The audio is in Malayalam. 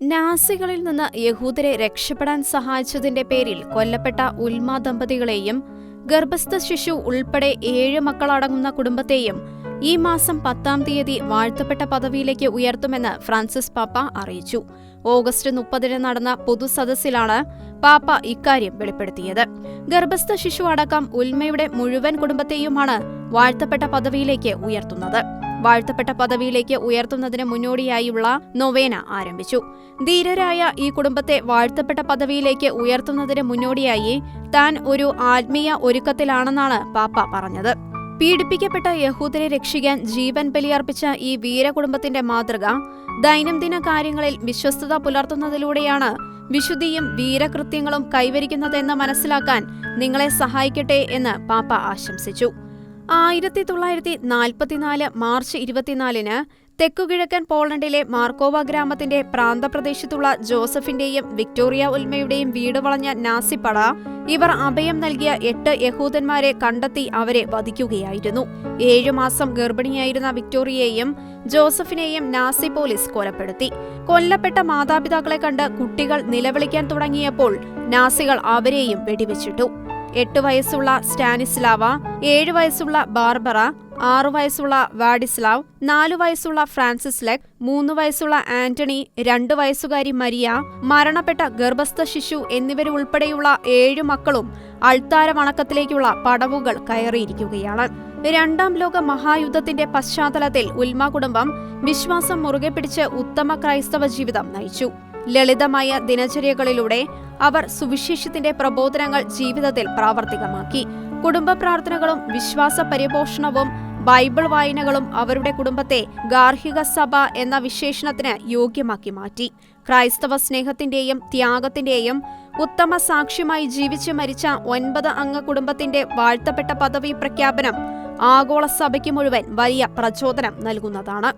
നാസികളിൽ നിന്ന് യഹൂദരെ രക്ഷപ്പെടാൻ സഹായിച്ചതിന്റെ പേരിൽ കൊല്ലപ്പെട്ട ഉൽമ ദമ്പതികളെയും ഗർഭസ്ഥ ശിശു ഉൾപ്പെടെ ഏഴ് മക്കളടങ്ങുന്ന കുടുംബത്തെയും ഈ മാസം പത്താം തീയതി വാഴ്ത്തപ്പെട്ട പദവിയിലേക്ക് ഉയർത്തുമെന്ന് ഫ്രാൻസിസ് പാപ്പ അറിയിച്ചു. ഓഗസ്റ്റ് മുപ്പതിന് നടന്ന പൊതുസദസ്സിലാണ് പാപ്പ ഇക്കാര്യം വെളിപ്പെടുത്തിയത്. ഗർഭസ്ഥ ശിശു അടക്കം ഉൽമയുടെ മുഴുവൻ കുടുംബത്തെയുമാണ് വാഴ്ത്തപ്പെട്ട പദവിയിലേക്ക് ഉയർത്തുന്നത്. വാഴ്ത്തപ്പെട്ട പദവിയിലേക്ക് ഉയർത്തുന്നതിന് മുന്നോടിയായുള്ള നൊവേന ആരംഭിച്ചു. ധീരരായ ഈ കുടുംബത്തെ വാഴ്ത്തപ്പെട്ട പദവിയിലേക്ക് ഉയർത്തുന്നതിന് മുന്നോടിയായി താൻ ഒരു ആത്മീയ ഒരുക്കത്തിലാണെന്നാണ് പാപ്പ പറഞ്ഞത്. പീഡിപ്പിക്കപ്പെട്ട യഹൂദരെ രക്ഷിക്കാൻ ജീവൻ ബലിയർപ്പിച്ച ഈ വീരകുടുംബത്തിന്റെ മാതൃക ദൈനംദിന കാര്യങ്ങളിൽ വിശ്വസ്തത പുലർത്തുന്നതിലൂടെയാണ് വിശുദ്ധിയും വീരകൃത്യങ്ങളും കൈവരിക്കുന്നതെന്ന് മനസ്സിലാക്കാൻ നിങ്ങളെ സഹായിക്കട്ടെ എന്ന് പാപ്പ ആശംസിച്ചു. ആയിരത്തി തൊള്ളായിരത്തി നാൽപ്പത്തിനാല് മാർച്ച് ഇരുപത്തിനാലിന് തെക്കുകിഴക്കൻ പോളണ്ടിലെ മാർക്കോവ ഗ്രാമത്തിന്റെ പ്രാന്തപ്രദേശത്തുള്ള ജോസഫിന്റെയും വിക്ടോറിയ ഉൽമയുടെയും വീട് വളഞ്ഞ നാസിപ്പട ഇവർ അഭയം നൽകിയ എട്ട് യഹൂദന്മാരെ കണ്ടെത്തി അവരെ വധിക്കുകയായിരുന്നു. ഏഴു മാസം ഗർഭിണിയായിരുന്ന വിക്ടോറിയയെയും ജോസഫിനെയും നാസി പോലീസ് കൊലപ്പെടുത്തി. കൊല്ലപ്പെട്ട മാതാപിതാക്കളെ കണ്ട് കുട്ടികൾ നിലവിളിക്കാൻ തുടങ്ങിയപ്പോൾ നാസികൾ അവരെയും വെടിവെച്ചിട്ടു. എട്ട് വയസ്സുള്ള സ്റ്റാനിസ്ലാവ ഏഴ് വയസ്സുള്ള ബാർബറ ആറു വയസ്സുള്ള വാഡിസ്ലാവ് നാലു വയസ്സുള്ള ഫ്രാൻസിസ് ലെക് മൂന്ന് വയസ്സുള്ള ആന്റണി രണ്ടു വയസ്സുകാരി മരിയ മരണപ്പെട്ട ഗർഭസ്ഥ ശിശു എന്നിവരുൾപ്പെടെയുള്ള ഏഴു മക്കളും അൾത്താര വണക്കത്തിലേക്കുള്ള പടവുകൾ കയറിയിരിക്കുകയാണ്. രണ്ടാം ലോക മഹായുദ്ധത്തിന്റെ പശ്ചാത്തലത്തിൽ ഉൽമ കുടുംബം വിശ്വാസം മുറുകെ പിടിച്ച് ഉത്തമ ക്രൈസ്തവ ജീവിതം നയിച്ചു. ലളിതമായ ദിനചര്യകളിലൂടെ അവർ സുവിശേഷത്തിന്റെ പ്രബോധനങ്ങൾ ജീവിതത്തിൽ പ്രാവർത്തികമാക്കി. കുടുംബ പ്രാർത്ഥനകളും വിശ്വാസ പരിപോഷണവും ബൈബിൾ വായനകളും അവരുടെ കുടുംബത്തെ ഗാർഹിക സഭ എന്ന വിശേഷണത്തിന് യോഗ്യമാക്കി മാറ്റി. ക്രൈസ്തവ സ്നേഹത്തിന്റെയും ത്യാഗത്തിന്റെയും ഉത്തമ സാക്ഷ്യമായി ജീവിച്ച് മരിച്ച ഒൻപത് അംഗ കുടുംബത്തിന്റെ വാഴ്ത്തപ്പെട്ട പദവി പ്രഖ്യാപനം ആഗോള സഭയ്ക്ക് മുഴുവൻ വലിയ പ്രചോദനം നൽകുന്നതാണ്.